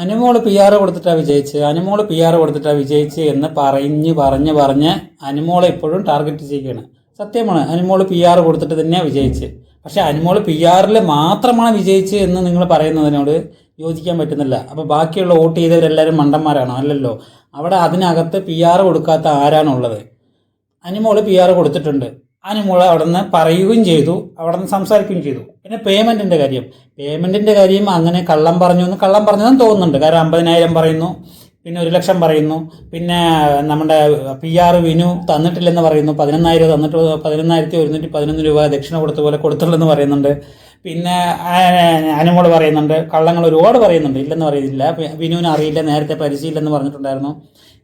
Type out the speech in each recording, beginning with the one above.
Anumol P R കൊടുത്തിട്ടാ വിജയിച്ച്. Anumol P R കൊടുത്തിട്ടാ വിജയിച്ച് എന്ന് പറഞ്ഞ് പറഞ്ഞ് പറഞ്ഞ് അനുമോളെ ഇപ്പോഴും ടാർഗറ്റ് ചെയ്യുകയാണ് സത്യമാണ് അനുമോൾ പി ആർ കൊടുത്തിട്ട് തന്നെയാണ് വിജയിച്ച്. പക്ഷേ അനുമോൾ പി ആറിൽ മാത്രമാണ് വിജയിച്ച് എന്ന് നിങ്ങൾ പറയുന്നതിനോട് യോജിക്കാൻ പറ്റുന്നില്ല. അപ്പോൾ ബാക്കിയുള്ള വോട്ട് ചെയ്തവരെല്ലാവരും മണ്ടന്മാരാണോ? അല്ലല്ലോ. അവിടെ അതിനകത്ത് പി ആർ കൊടുക്കാത്ത ആരാണുള്ളത്? അനുമോൾ പി ആർ കൊടുത്തിട്ടുണ്ട്. അനുമോൾ അവിടെ നിന്ന് പറയുകയും ചെയ്തു അവിടെ നിന്ന് സംസാരിക്കുകയും ചെയ്തു. പിന്നെ പേയ്മെന്റിന്റെ കാര്യം. പേയ്മെന്റിന്റെ കാര്യം അങ്ങനെ കള്ളം പറഞ്ഞു എന്ന് കള്ളം പറഞ്ഞതെന്ന് തോന്നുന്നുണ്ട്. കാരണം അമ്പതിനായിരം പറയുന്നു. പിന്നെ ഒരു ലക്ഷം പറയുന്നു. പിന്നെ നമ്മുടെ പി ആർ വിനു തന്നിട്ടില്ലെന്ന് പറയുന്നു. പതിനൊന്നായിരം തന്നിട്ട് പതിനൊന്നായിരത്തി ഒരുന്നൂറ്റി പതിനൊന്ന് രൂപ ദക്ഷിണ കൊടുത്ത പോലെ കൊടുത്തുള്ളെന്ന് പറയുന്നുണ്ട്. പിന്നെ അനുമോൾ പറയുന്നുണ്ട്. കള്ളങ്ങൾ ഒരുപാട് പറയുന്നുണ്ട്. ഇല്ലെന്ന് പറയുന്നില്ല. വിനുവിന് അറിയില്ല. നേരത്തെ പരിചയമില്ലെന്ന് പറഞ്ഞിട്ടുണ്ടായിരുന്നു.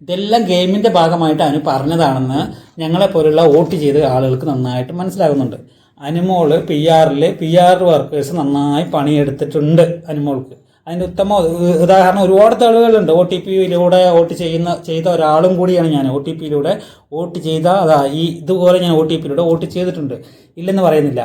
ഇതെല്ലാം ഗെയിമിന്റെ ഭാഗമായിട്ട് അനു പറഞ്ഞതാണെന്ന് ഞങ്ങളെപ്പോലുള്ള വോട്ട് ചെയ്ത ആളുകൾക്ക് നന്നായിട്ട് മനസ്സിലാകുന്നുണ്ട്. അനുമോൾ പി ആറിൽ പി ആർ വർക്കേഴ്സ് നന്നായി പണിയെടുത്തിട്ടുണ്ട് അനുമോൾക്ക്. അതിന്റെ ഉത്തമ ഉദാഹരണം ഒരുപാട് തെളിവുകളുണ്ട്. ഒ ടി പിയിലൂടെ വോട്ട് ചെയ്യുന്ന ചെയ്ത ഒരാളും കൂടിയാണ് ഞാൻ. ഒ ടി പിയിലൂടെ വോട്ട് ചെയ്ത അതാ ഈ ഇതുപോലെ ഞാൻ ഒ ടി പിയിലൂടെ വോട്ട് ചെയ്തിട്ടുണ്ട്. ഇല്ലെന്ന് പറയുന്നില്ല.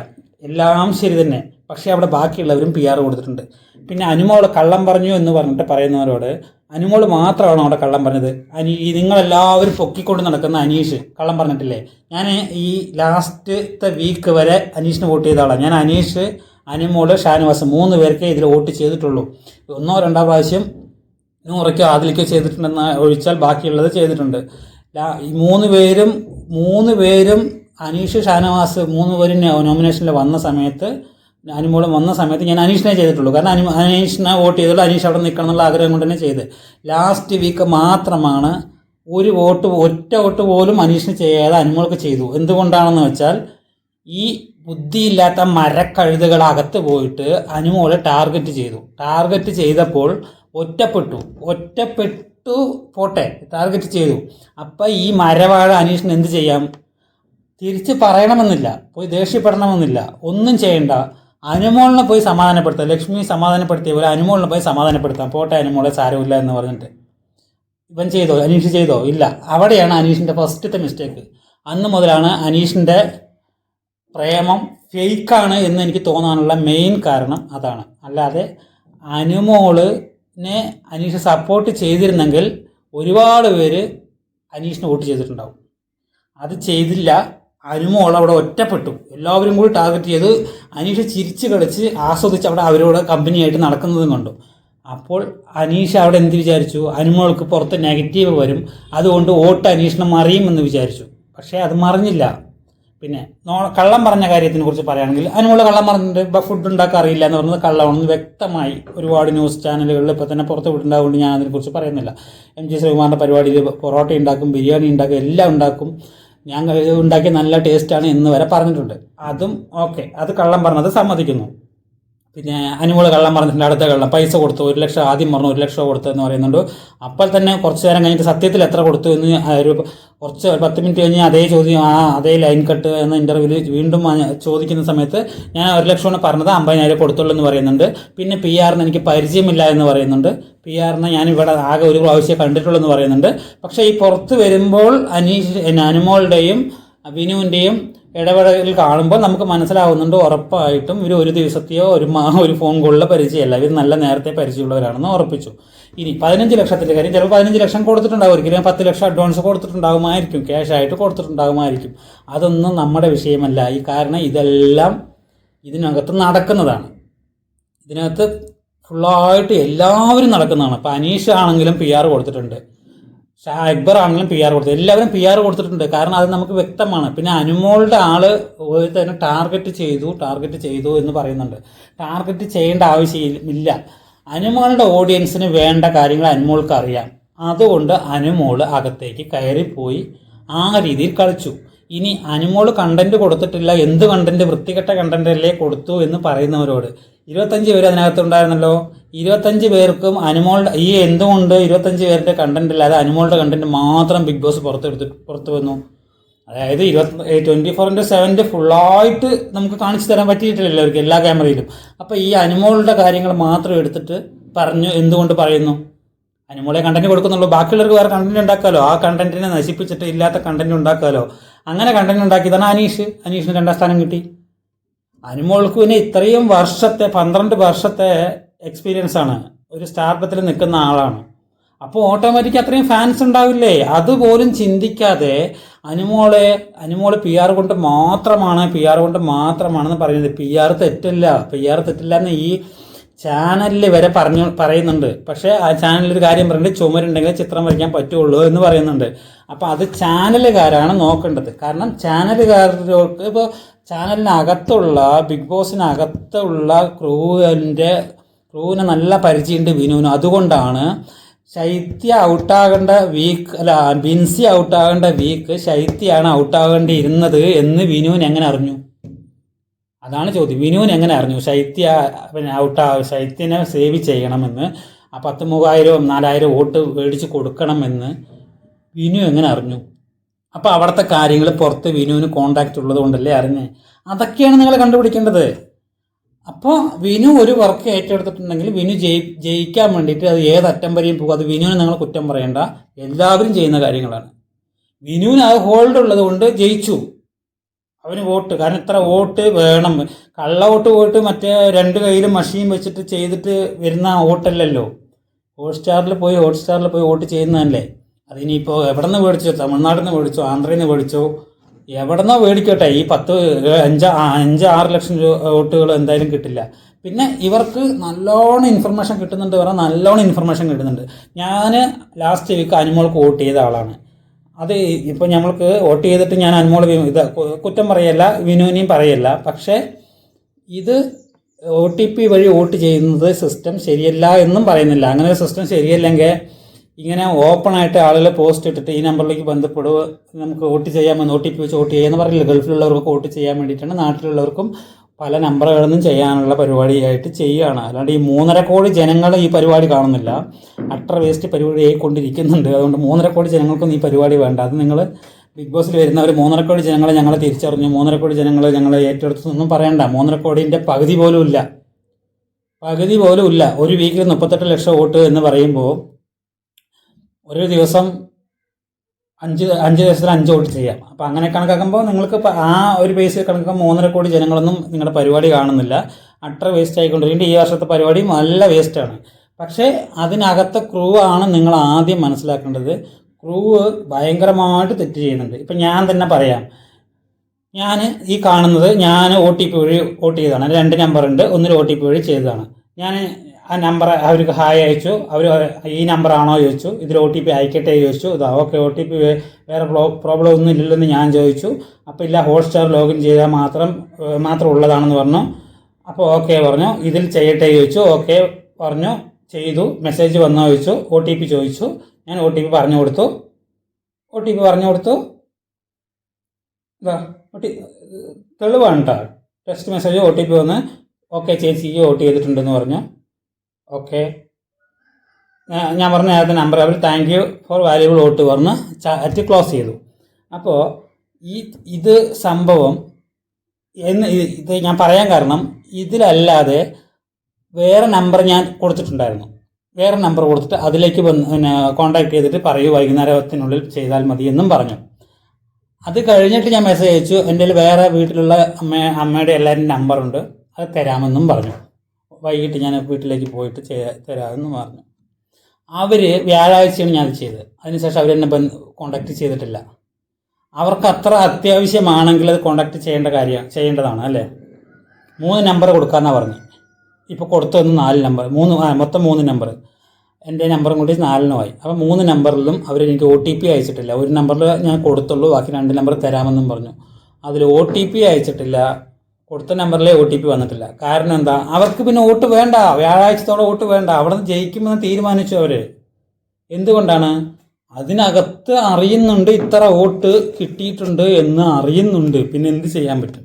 എല്ലാം ശരി തന്നെ. പക്ഷേ അവിടെ ബാക്കിയുള്ളവരും പി ആർ കൊടുത്തിട്ടുണ്ട്. പിന്നെ അനുമോൾ കള്ളം പറഞ്ഞു എന്ന് പറഞ്ഞിട്ട് പറയുന്നവരോട് അനുമോൾ മാത്രമാണ് അവിടെ കള്ളം പറഞ്ഞത്? അനി നിങ്ങളെല്ലാവരും പൊക്കിക്കൊണ്ട് നടക്കുന്ന അനീഷ് കള്ളം പറഞ്ഞിട്ടില്ലേ? ഞാൻ ഈ ലാസ്റ്റത്തെ വീക്ക് വരെ അനീഷിന് വോട്ട് ചെയ്ത ആളാണ് ഞാൻ അനീഷ് അനുമോൾ ഷാനവാസ് മൂന്ന് പേർക്കേ ഇതിൽ വോട്ട് ചെയ്തിട്ടുള്ളൂ. ഒന്നോ രണ്ടോ പ്രാവശ്യം നൂറയ്ക്കോ അതിലേക്കോ ചെയ്തിട്ടുണ്ടെന്ന് ഒഴിച്ചാൽ ബാക്കിയുള്ളത് ചെയ്തിട്ടുണ്ട്. ഈ മൂന്ന് പേരും മൂന്ന് പേരും അനീഷ് ഷാനവാസ് മൂന്ന് പേരും നോമിനേഷനിൽ വന്ന സമയത്ത് അനുമോളും വന്ന സമയത്ത് ഞാൻ അനീഷിനെ ചെയ്തിട്ടുള്ളൂ. കാരണം അനു അനീഷിനെ വോട്ട് ചെയ്തുള്ളൂ അനീഷ് അവിടെ നിൽക്കണം എന്നുള്ള ആഗ്രഹം കൊണ്ട് തന്നെ ചെയ്ത്. ലാസ്റ്റ് വീക്ക് മാത്രമാണ് ഒരു വോട്ട് ഒറ്റ വോട്ട് പോലും അനീഷിന് ചെയ്യാതെ അനുമോൾക്ക് ചെയ്തു. എന്തുകൊണ്ടാണെന്ന് വെച്ചാൽ ഈ ബുദ്ധിയില്ലാത്ത മരക്കഴുതകളകത്ത് പോയിട്ട് അനുമോളെ ടാർഗറ്റ് ചെയ്തു. ടാർഗറ്റ് ചെയ്തപ്പോൾ ഒറ്റപ്പെട്ടു. ഒറ്റപ്പെട്ടു പോട്ടെ ടാർഗറ്റ് ചെയ്തു. അപ്പം ഈ മരവാഴ അനീഷിന് എന്ത് ചെയ്യാം? തിരിച്ച് പറയണമെന്നില്ല പോയി ദേഷ്യപ്പെടണമെന്നില്ല. ഒന്നും ചെയ്യണ്ട. അനുമോളിനെ പോയി സമാധാനപ്പെടുത്താം. ലക്ഷ്മി സമാധാനപ്പെടുത്തിയ പോലെ അനുമോളിനെ പോയി സമാധാനപ്പെടുത്താം. പോട്ടെ അനുമോളെ സാരമില്ല എന്ന് പറഞ്ഞിട്ട്. ഇവൻ ചെയ്തോ? അനീഷ് ചെയ്തോ? ഇല്ല. അവിടെയാണ് അനീഷിന്റെ ഫസ്റ്റത്തെ മിസ്റ്റേക്ക് അന്ന് മുതലാണ് അനീഷിന്റെ പ്രേമം ഫേക്കാണ് എന്ന് എനിക്ക് തോന്നാനുള്ള മെയിൻ കാരണം അതാണ്. അല്ലാതെ അനുമോളിനെ അനീഷ് സപ്പോർട്ട് ചെയ്തിരുന്നെങ്കിൽ ഒരുപാട് പേര് അനീഷിന് വോട്ട് ചെയ്തിട്ടുണ്ടാവും. അത് ചെയ്തില്ല. അനുമോൾ അവിടെ ഒറ്റപ്പെട്ടു. എല്ലാവരും കൂടി ടാർഗറ്റ് ചെയ്ത് അനീഷ് ചിരിച്ച് കളിച്ച് ആസ്വദിച്ച് അവിടെ അവരോട് കമ്പനിയായിട്ട് നടക്കുന്നതും കണ്ടു. അപ്പോൾ അനീഷ് അവിടെ എന്ത് വിചാരിച്ചു? അനുമോൾക്ക് പുറത്ത് നെഗറ്റീവ് വരും. അതുകൊണ്ട് വോട്ട് അനീഷിനെ മറിയുമെന്ന് വിചാരിച്ചു. പക്ഷേ അത് മറിഞ്ഞില്ല. പിന്നെ നോ കള്ളം പറഞ്ഞ കാര്യത്തിനെ കുറിച്ച് പറയുകയാണെങ്കിൽ അനുമോൾ കള്ളം പറഞ്ഞിട്ട് ഫുഡ് ഉണ്ടാക്കാൻ അറിയില്ല എന്ന് പറഞ്ഞത് കള്ളമാണെന്ന് വ്യക്തമായി ഒരുപാട് ന്യൂസ് ചാനലുകളിൽ ഇപ്പോൾ തന്നെ പുറത്ത് വിട്ടുണ്ടാവുകൊണ്ട് ഞാൻ അതിനെക്കുറിച്ച് പറയുന്നില്ല. എം ജി ശ്രീകുമാറിന്റെ പരിപാടിയിൽ പൊറോട്ട ഉണ്ടാക്കും ബിരിയാണി ഉണ്ടാക്കും എല്ലാം ഉണ്ടാക്കും. ഞാൻ ഉണ്ടാക്കിയ നല്ല ടേസ്റ്റാണ് എന്ന് വരെ പറഞ്ഞിട്ടുണ്ട്. അതും ഓക്കെ അത് കള്ളം പറഞ്ഞത് സമ്മതിക്കുന്നു. പിന്നെ അനുമോൾ കള്ളം പറഞ്ഞിട്ടുണ്ട് അടുത്ത കള്ളം. പൈസ കൊടുത്തു ഒരു ലക്ഷം ആദ്യം പറഞ്ഞു ഒരു ലക്ഷം കൊടുത്തു എന്ന് പറയുന്നുണ്ട്. അപ്പോൾ തന്നെ കുറച്ച് നേരം കഴിഞ്ഞിട്ട് സത്യത്തിൽ എത്ര കൊടുത്തു എന്ന് ഒരു കുറച്ച് ഒരു പത്ത് മിനിറ്റ് കഴിഞ്ഞ് അതേ ചോദ്യം ആ അതേ ലൈൻ കട്ട് എന്ന ഇന്റർവ്യൂവിൽ വീണ്ടും ചോദിക്കുന്ന സമയത്ത് ഞാൻ ഒരു ലക്ഷമാണ് പറഞ്ഞത് അമ്പതിനായിരം കൊടുത്തുള്ളൂ എന്ന് പറയുന്നുണ്ട്. പിന്നെ പി ആറിന് എനിക്ക് പരിചയമില്ല എന്ന് പറയുന്നുണ്ട്. പി ആറിനെ ഞാൻ ഇവിടെ ആകെ ഒരു പ്രാവശ്യം കണ്ടിട്ടുള്ളൂ എന്ന് പറയുന്നുണ്ട്. പക്ഷേ ഈ പുറത്ത് വരുമ്പോൾ അനീഷ് അനുമോളുടെയും വിനുവിന്റെയും ഇടപെടൽ കാണുമ്പോൾ നമുക്ക് മനസ്സിലാവുന്നുണ്ട് ഉറപ്പായിട്ടും ഇവർ ഒരു ദിവസത്തെയോ ഒരു മാ ഒരു ഫോൺ കോളിലോ പരിചയമല്ല. ഇവർ നല്ല നേരത്തെ പരിചയമുള്ളവരാണെന്ന് ഉറപ്പിച്ചു. ഇനി പതിനഞ്ച് ലക്ഷത്തിന്റെ കാര്യം ചിലപ്പോൾ പതിനഞ്ച് ലക്ഷം കൊടുത്തിട്ടുണ്ടാവും. ഒരിക്കലും പത്ത് ലക്ഷം അഡ്വാൻസ് കൊടുത്തിട്ടുണ്ടാകുമായിരിക്കും. ക്യാഷ് ആയിട്ട് കൊടുത്തിട്ടുണ്ടാകുമായിരിക്കും. അതൊന്നും നമ്മുടെ വിഷയമല്ല. ഈ കാരണം ഇതെല്ലാം ഇതിനകത്ത് നടക്കുന്നതാണ്. ഇതിനകത്ത് ഫുള്ളായിട്ട് എല്ലാവരും നടക്കുന്നതാണ്. ഇപ്പോൾ അനീഷ് ആണെങ്കിലും പി ആർ കൊടുത്തിട്ടുണ്ട്. അക്ബർ ആണെങ്കിലും പി ആർ കൊടുത്തത് എല്ലാവരും പി ആർ കൊടുത്തിട്ടുണ്ട്. കാരണം അത് നമുക്ക് വ്യക്തമാണ്. പിന്നെ അനുമോളുടെ ആൾ തന്നെ ടാർഗറ്റ് ചെയ്തു ടാർഗറ്റ് ചെയ്തു എന്ന് പറയുന്നുണ്ട്. ടാർഗറ്റ് ചെയ്യേണ്ട ആവശ്യമില്ല. അനുമോളുടെ ഓഡിയൻസിന് വേണ്ട കാര്യങ്ങൾ അനുമോൾക്ക് അറിയാം. അതുകൊണ്ട് അനുമോൾ അകത്തേക്ക് കയറിപ്പോയി ആ രീതിയിൽ കളിച്ചു. ഇനി അനുമോൾ കണ്ടന്റ് കൊടുത്തിട്ടില്ല. എന്ത് കണ്ടന്റ് വൃത്തികെട്ട കണ്ടന്റ് അല്ലേ കൊടുത്തു എന്ന് പറയുന്നവരോട്. ഇരുപത്തഞ്ച് പേര് അതിനകത്ത് ഉണ്ടായിരുന്നല്ലോ ഇരുപത്തഞ്ച് പേർക്കും അനുമോളുടെ ഈ എന്തുകൊണ്ട് ഇരുപത്തഞ്ച് പേരുടെ കണ്ടന്റ് അല്ലാതെ അനുമോളുടെ കണ്ടന്റ് മാത്രം ബിഗ് ബോസ് പുറത്തെടുത്ത് പുറത്തു വന്നു. അതായത് ഇരുപത്തി ട്വന്റി ഫോർ ഇന്റു സെവന്റെ ഫുള്ളായിട്ട് നമുക്ക് കാണിച്ചു തരാൻ പറ്റിയിട്ടില്ല എല്ലാവർക്കും എല്ലാ ക്യാമറയിലും അപ്പോൾ ഈ അനുമോളുടെ കാര്യങ്ങൾ മാത്രം എടുത്തിട്ട് പറഞ്ഞു എന്തുകൊണ്ട് പറയുന്നു? അനുമോളെ കണ്ടന്റ് കൊടുക്കുന്നുള്ളൂ. ബാക്കിയുള്ളവർക്ക് വേറെ കണ്ടന്റ് ഉണ്ടാക്കാമല്ലോ ആ കണ്ടന്റിനെ നശിപ്പിച്ചിട്ട് ഇല്ലാത്ത കണ്ടന്റ് ഉണ്ടാക്കാമല്ലോ അങ്ങനെ കണ്ടന്റ് ഉണ്ടാക്കിയതാണ് അനീഷ്. അനീഷിന് രണ്ടാം സ്ഥാനം കിട്ടി. അനുമോൾക്ക് പിന്നെ ഇത്രയും വർഷത്തെ പന്ത്രണ്ട് വർഷത്തെ എക്സ്പീരിയൻസ് ആണ്. ഒരു സ്റ്റാർ പത്തിൽ നിൽക്കുന്ന ആളാണ്. അപ്പോൾ ഓട്ടോമാറ്റിക് അത്രയും ഫാൻസ് ഉണ്ടാവില്ലേ? അതുപോലും ചിന്തിക്കാതെ അനുമോളെ അനുമോൾ പി ആർ കൊണ്ട് മാത്രമാണ് പി ആർ കൊണ്ട് മാത്രമാണെന്ന് പറയുന്നത്. പി ആർ തെറ്റില്ല. പി ആർ തെറ്റില്ല എന്ന് ഈ ചാനലിൽ വരെ പറഞ്ഞു പറയുന്നുണ്ട്. പക്ഷേ ആ ചാനലിൽ ഒരു കാര്യം പറയുന്നുണ്ട്. ചുമരുണ്ടെങ്കിൽ ചിത്രം വരയ്ക്കാൻ പറ്റുള്ളൂ എന്ന് പറയുന്നുണ്ട്. അപ്പോൾ അത് ചാനലുകാരാണ് നോക്കേണ്ടത്. കാരണം ചാനലുകാർക്ക് ഇപ്പോൾ ചാനലിനകത്തുള്ള ബിഗ് ബോസിനകത്തുള്ള ക്രൂവിന്റെ ക്രൂവിന് നല്ല പരിചയമുണ്ട് വിനുവിന്. അതുകൊണ്ടാണ് ശൈത്യ ഔട്ടാകേണ്ട വീക്ക് അല്ല ബിൻസി ഔട്ടാകേണ്ട വീക്ക് ശൈത്യാണ് ഔട്ടാകേണ്ടിയിരുന്നത് എന്ന് വിനുവിൻ എങ്ങനെ അറിഞ്ഞു? അതാണ് ചോദ്യം. വിനുവിൻ എങ്ങനെ അറിഞ്ഞു? ശൈത്യ പിന്നെ ഔട്ടാ ശൈത്യനെ സേവ് ചെയ്യണമെന്ന് ആ പത്ത് മൂവായിരവും നാലായിരം വോട്ട് മേടിച്ച് കൊടുക്കണമെന്ന് വിനു എങ്ങനെ അറിഞ്ഞു? അപ്പോൾ അവിടുത്തെ കാര്യങ്ങൾ പുറത്ത് വിനുവിന് കോണ്ടാക്റ്റ് ഉള്ളത് കൊണ്ടല്ലേ അറിഞ്ഞേ? അതൊക്കെയാണ് നിങ്ങൾ കണ്ടുപിടിക്കേണ്ടത്. അപ്പോൾ വിനു ഒരു വർക്ക് ഏറ്റെടുത്തിട്ടുണ്ടെങ്കിൽ വിനു ജയി ജയിക്കാൻ വേണ്ടിയിട്ട് അത് ഏത് അറ്റം വരെയും പോകും. അത് വിനുവിനെ നിങ്ങൾ കുറ്റം പറയേണ്ട. എല്ലാവരും ചെയ്യുന്ന കാര്യങ്ങളാണ്. വിനുവിന് അത് ഹോൾഡ് ഉള്ളത് കൊണ്ട് ജയിച്ചു. അവന് വോട്ട്. കാരണം ഇത്ര വോട്ട് വേണം. കള്ള വോട്ട് പോയിട്ട് മറ്റേ രണ്ട് കയ്യിലും മഷീൻ വെച്ചിട്ട് ചെയ്തിട്ട് വരുന്ന വോട്ടല്ലല്ലോ. ഹോട്ട്സ്റ്റാറിൽ പോയി ഹോട്ട്സ്റ്റാറിൽ പോയി വോട്ട് ചെയ്യുന്നതല്ലേ? അതിനിപ്പോൾ എവിടെ നിന്ന് മേടിച്ചോ? തമിഴ്നാട്ടിൽ നിന്ന് മേടിച്ചോ? ആന്ധ്രയിൽ നിന്ന് മേടിച്ചോ? എവിടെ നിന്നോ മേടിക്കട്ടെ? ഈ പത്ത് അഞ്ച് അഞ്ച് ആറ് ലക്ഷം വോട്ടുകൾ എന്തായാലും കിട്ടില്ല. പിന്നെ ഇവർക്ക് നല്ലോണം ഇൻഫർമേഷൻ കിട്ടുന്നുണ്ട് പറഞ്ഞാൽ നല്ലോണം ഇൻഫർമേഷൻ കിട്ടുന്നുണ്ട്. ഞാൻ ലാസ്റ്റ് വീക്ക് അനുമോൾക്ക് വോട്ട് ചെയ്ത ആളാണ്. അത് ഇപ്പോൾ ഞമ്മൾക്ക് വോട്ട് ചെയ്തിട്ട് ഞാൻ അനുമോൾ ഇത് കുറ്റം പറയല്ല വിനുവിനെയും പറയല്ല. പക്ഷേ ഇത് ഒ ടി പി വഴി വോട്ട് ചെയ്യുന്നത് സിസ്റ്റം ശരിയല്ല എന്നും പറയുന്നില്ല. അങ്ങനെ സിസ്റ്റം ശരിയല്ലെങ്കിൽ ഇങ്ങനെ ഓപ്പണായിട്ട് ആളുകളെ പോസ്റ്റ് ഇട്ടിട്ട് ഈ നമ്പറിലേക്ക് ബന്ധപ്പെടുക നമുക്ക് വോട്ട് ചെയ്യാമെന്ന് ഒ ടി പി വെച്ച് വോട്ട് ചെയ്യാമെന്ന് പറയില്ല ഗൾഫിലുള്ളവർക്ക് വോട്ട് ചെയ്യാൻ വേണ്ടിയിട്ടാണ് നാട്ടിലുള്ളവർക്കും പല നമ്പറുകളൊന്നും ചെയ്യാനുള്ള പരിപാടിയായിട്ട് ചെയ്യുകയാണ് അല്ലാണ്ട് ഈ മൂന്നര കോടി ജനങ്ങൾ ഈ പരിപാടി കാണുന്നില്ല. അട്ടർ വേസ്റ്റ് പരിപാടി ആയിക്കൊണ്ടിരിക്കുന്നുണ്ട് അതുകൊണ്ട് മൂന്നര കോടി ജനങ്ങൾക്കൊന്നും ഈ പരിപാടി വേണ്ട. അത് നിങ്ങൾ ബിഗ് ബോസിൽ വരുന്നവർ മൂന്നര കോടി ജനങ്ങളെ ഞങ്ങളെ തിരിച്ചറിഞ്ഞു. മൂന്നര കോടി ജനങ്ങൾ ഞങ്ങളെ ഏറ്റെടുത്തു ഒന്നും പറയണ്ട. മൂന്നര കോടിന്റെ പകുതി പോലും ഇല്ല. പകുതി പോലും ഇല്ല. ഒരു വീക്കിൽ മുപ്പത്തെട്ട് ലക്ഷം വോട്ട് എന്ന് പറയുമ്പോൾ ഒരു ദിവസം അഞ്ച് അഞ്ച് ദിവസത്തിൽ അഞ്ച് ഓഡിറ്റ് ചെയ്യാം. അപ്പോൾ അങ്ങനെ കണക്കാക്കുമ്പോൾ നിങ്ങൾക്ക് ആ ഒരു ബേസിൽ കണക്കാക്കുമ്പോൾ മൂന്നര കോടി ജനങ്ങളൊന്നും നിങ്ങളുടെ പരിപാടി കാണുന്നില്ല. അട്ടർ വേസ്റ്റ് ആയിക്കൊണ്ടിരിക്കുന്നുണ്ട് ഈ വർഷത്തെ പരിപാടി നല്ല വേസ്റ്റാണ് പക്ഷേ അതിനകത്തെ ക്രൂ ആണ് നിങ്ങൾ ആദ്യം മനസ്സിലാക്കേണ്ടത്. ക്രൂ ഭയങ്കരമായിട്ട് തെറ്റ് ചെയ്യുന്നുണ്ട്. ഇപ്പം ഞാൻ തന്നെ പറയാം. ഞാൻ ഈ കാണുന്നത് ഞാൻ ഒ ടി പി വഴി വോട്ട് ചെയ്തതാണ്. രണ്ട് നമ്പറുണ്ട് ഒന്നിൽ ഒ ടി പി വഴി ചെയ്തതാണ്. ഞാൻ ആ നമ്പർ അവർക്ക് ഹായ് അയച്ചു. അവർ ഈ നമ്പർ ആണോ ചോദിച്ചു. ഇതിൽ ഒ ടി പി അയക്കട്ടെ ചോദിച്ചു. ഇതാ ഓക്കെ ഒ ടി പി വേറെ പ്രോബ്ലം ഒന്നും ഇല്ലല്ലെന്ന് ഞാൻ ചോദിച്ചു. അപ്പോൾ ഇല്ല ഹോട്ട്സ്റ്റാർ ലോഗിൻ ചെയ്താൽ മാത്രം മാത്രം ഉള്ളതാണെന്ന് പറഞ്ഞു. അപ്പോൾ ഓക്കെ പറഞ്ഞു. ഇതിൽ ചെയ്യട്ടെ ചോദിച്ചു. ഓക്കെ പറഞ്ഞു. ചെയ്തു. മെസ്സേജ് വന്നോ ചോദിച്ചു. ഒ ടി പി ചോദിച്ചു. ഞാൻ ഒ ടി പി പറഞ്ഞു കൊടുത്തു. ഒ ടി പി പറഞ്ഞു കൊടുത്തു. ഒ ടി തെളിവാണ് കേട്ടോ text message O T P വന്ന് ഓക്കെ ചേച്ചി വോട്ട് ചെയ്തിട്ടുണ്ടെന്ന് പറഞ്ഞു. ഓക്കെ ഞാൻ പറഞ്ഞ നേരത്തെ number our thank you for valuable vote പറഞ്ഞ് ചാറ്റ് ക്ലോസ് ചെയ്തു. അപ്പോൾ ഈ ഇത് സംഭവം എന്ന് ഇത് ഞാൻ പറയാൻ കാരണം ഇതിലല്ലാതെ വേറെ നമ്പർ ഞാൻ കൊടുത്തിട്ടുണ്ടായിരുന്നു. വേറെ നമ്പർ കൊടുത്തിട്ട് അതിലേക്ക് വന്ന് പിന്നെ കോൺടാക്ട് ചെയ്തിട്ട് പറയൂ വൈകുന്നേരത്തിനുള്ളിൽ ചെയ്താൽ മതി എന്നും പറഞ്ഞു. അത് കഴിഞ്ഞിട്ട് ഞാൻ മെസ്സേജ് അയച്ചു. എന്റെ വേറെ വീട്ടിലുള്ള അമ്മ അമ്മയുടെ എല്ലാവരും നമ്പറുണ്ട് അത് തരാമെന്നും പറഞ്ഞു. വൈകിട്ട് ഞാൻ വീട്ടിലേക്ക് പോയിട്ട് തരാമെന്ന് പറഞ്ഞു. അവർ വ്യാഴാഴ്ചയാണ് ഞാൻ ചെയ്തത്. അതിനുശേഷം അവരെന്നെ ബന്ധ കോണ്ടാക്ട് ചെയ്തിട്ടില്ല. അവർക്ക് അത്ര അത്യാവശ്യമാണെങ്കിൽ അത് കോണ്ടാക്ട് ചെയ്യേണ്ട കാര്യം ചെയ്യേണ്ടതാണ് അല്ലേ? മൂന്ന് നമ്പർ കൊടുക്കാമെന്നാണ് പറഞ്ഞു. ഇപ്പോൾ കൊടുത്തത് നാല് നമ്പർ മൂന്ന് മൊത്തം മൂന്ന് നമ്പർ എന്റെ നമ്പറും കൂടി നാലിനുമായി അപ്പോൾ മൂന്ന് നമ്പറിലും അവർ എനിക്ക് ഒ ടി പി അയച്ചിട്ടില്ല. ഒരു നമ്പറിൽ ഞാൻ കൊടുത്തുള്ളൂ ബാക്കി രണ്ട് നമ്പർ തരാമെന്നും പറഞ്ഞു. അതിൽ ഒ ടി പി അയച്ചിട്ടില്ല. കൊടുത്ത നമ്പറിലെ ഒ ടി പി വന്നിട്ടില്ല. കാരണം എന്താ? അവർക്ക് പിന്നെ വോട്ട് വേണ്ട. വ്യാഴാഴ്ചത്തോടെ വോട്ട് വേണ്ട. അവിടെ നിന്ന് ജയിക്കുമെന്ന് തീരുമാനിച്ചു അവർ എന്തുകൊണ്ടാണ്? അതിനകത്ത് അറിയുന്നുണ്ട് ഇത്ര വോട്ട് കിട്ടിയിട്ടുണ്ട് എന്ന് അറിയുന്നുണ്ട്. പിന്നെ എന്ത് ചെയ്യാൻ പറ്റും?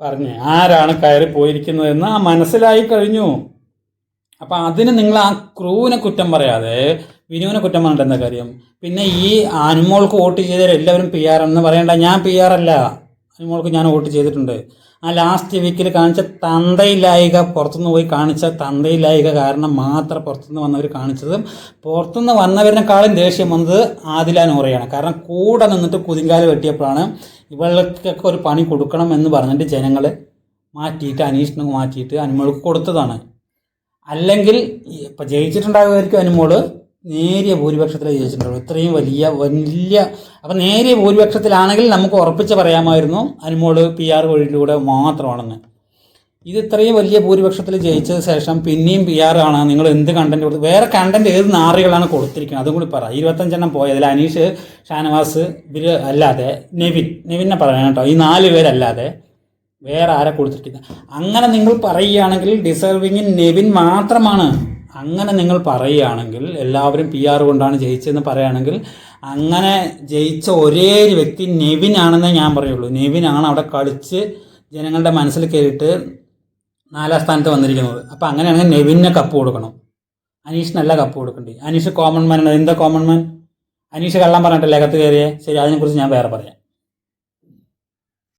പറഞ്ഞേ ആരാണ് കയറി പോയിരിക്കുന്നതെന്ന് ആ മനസ്സിലായി കഴിഞ്ഞു. അപ്പം അതിന് നിങ്ങൾ ആ ക്രൂവിനെ കുറ്റം പറയാതെ വിനുവിനെ കുറ്റം പറഞ്ഞിട്ട് എന്താ കാര്യം? പിന്നെ ഈ അനുമോൾക്ക് വോട്ട് ചെയ്തവരെല്ലാവരും പി ആർ എന്ന് പറയണ്ട. ഞാൻ പി ആർ അല്ല. അനുമോൾക്ക് ഞാൻ വോട്ട് ചെയ്തിട്ടുണ്ട്. ആ ലാസ്റ്റ് വീക്കിൽ കാണിച്ച തന്തയില്ലായിക പുറത്തുനിന്ന് പോയി കാണിച്ച തന്തയില്ലായിക കാരണം മാത്രം പുറത്തുനിന്ന് വന്നവർ കാണിച്ചതും പുറത്തുനിന്ന് വന്നവരിനെക്കാളും ദേഷ്യം വന്നത് ആദില കാരണം കൂടെ നിന്നിട്ട് കുതിങ്കാൽ വെട്ടിയപ്പോഴാണ് ഇവൾക്കൊക്കെ ഒരു പണി കൊടുക്കണം എന്ന് പറഞ്ഞിട്ട് ജനങ്ങൾ മാറ്റിയിട്ട് അനീഷിനെ മാറ്റിയിട്ട് അനുമോൾക്ക് കൊടുത്തതാണ്. അല്ലെങ്കിൽ ഇപ്പം ജയിച്ചിട്ടുണ്ടാകുമായിരിക്കും അനുമോൾ നേരിയ ഭൂരിപക്ഷത്തിൽ ജയിച്ചിട്ടുണ്ടാവും ഇത്രയും വലിയ വലിയ അപ്പം നേരിയ ഭൂരിപക്ഷത്തിലാണെങ്കിൽ നമുക്ക് ഉറപ്പിച്ച് പറയാമായിരുന്നു അനുമോൾ പി ആർ വഴിയിലൂടെ മാത്രമാണെന്ന്. ഇത് ഇത്രയും വലിയ ഭൂരിപക്ഷത്തിൽ ജയിച്ചത് ശേഷം പിന്നെയും പി ആർ ആണ്. നിങ്ങൾ എന്ത് കണ്ടന്റ് കൊടുത്തു വേറെ കണ്ടന്റ് ഏത് നാറികളാണ് കൊടുത്തിരിക്കുന്നത്? അതും കൂടി പറ. ഇരുപത്തഞ്ചെണ്ണം പോയതിൽ അനീഷ് ഷാനവാസ് ഇവർ അല്ലാതെ നെവിൻ നെവിനെ പറയണം കേട്ടോ. ഈ നാല് പേരല്ലാതെ വേറെ ആരെ കൊടുത്തിട്ടില്ല. അങ്ങനെ നിങ്ങൾ പറയുകയാണെങ്കിൽ ഡിസർവിങ് നെവിൻ മാത്രമാണ് അങ്ങനെ നിങ്ങൾ പറയുകയാണെങ്കിൽ എല്ലാവരും പി ആർ കൊണ്ടാണ് ജയിച്ചതെന്ന് പറയുകയാണെങ്കിൽ അങ്ങനെ ജയിച്ച ഒരേ ഒരു വ്യക്തി നെവിൻ ആണെന്നേ ഞാൻ പറയുള്ളൂ. ആണ് അവിടെ കളിച്ച് ജനങ്ങളുടെ മനസ്സിൽ കയറിയിട്ട് നാലാം സ്ഥാനത്ത് വന്നിരിക്കുന്നത്. അപ്പോൾ അങ്ങനെയാണെങ്കിൽ നെവിനെ കപ്പ് കൊടുക്കണം. അനീഷിനല്ല കപ്പ് കൊടുക്കേണ്ടി അനീഷ് കോമൺ മാൻ എന്താ കോമൺ മാൻ അനീഷ് കള്ളം പറഞ്ഞിട്ടല്ലേ അകത്ത് കയറിയേ? ശരി അതിനെക്കുറിച്ച് ഞാൻ വേറെ പറയാം.